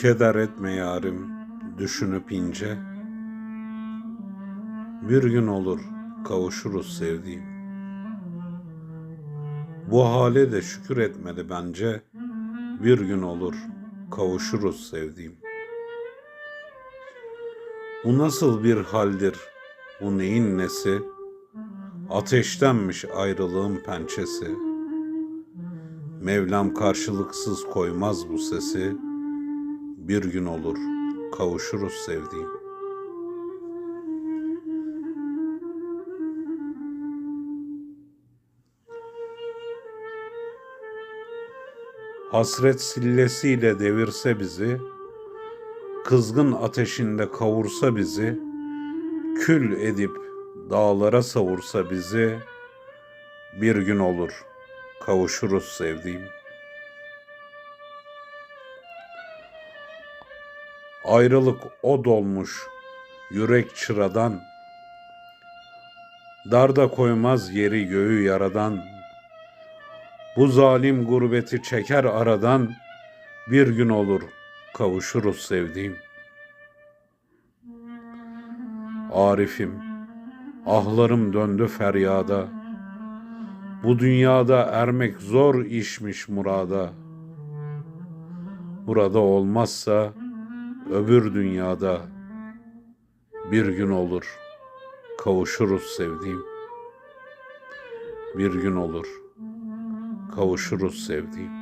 Keder etme yarim düşünüp ince. Bir gün olur kavuşuruz sevdiğim. Bu hale de şükür etmeli bence. Bir gün olur kavuşuruz sevdiğim. Bu nasıl bir haldir? Bu neyin nesi? Ateştenmiş ayrılığın pençesi. Mevlam karşılıksız koymaz bu sesi. Bir gün olur kavuşuruz sevdiğim. Hasret sillesiyle devirse bizi, kızgın ateşinde kavursa bizi, kül edip dağlara savursa bizi, bir gün olur kavuşuruz sevdiğim. Ayrılık o dolmuş yürek çıradan, darda koymaz yeri göğü yaradan, bu zalim gurbeti çeker aradan, bir gün olur kavuşuruz sevdiğim. Arifim, ahlarım döndü feryada. Bu dünyada ermek zor işmiş murada. Burada olmazsa öbür dünyada bir gün olur kavuşuruz sevdiğim. Bir gün olur kavuşuruz sevdiğim.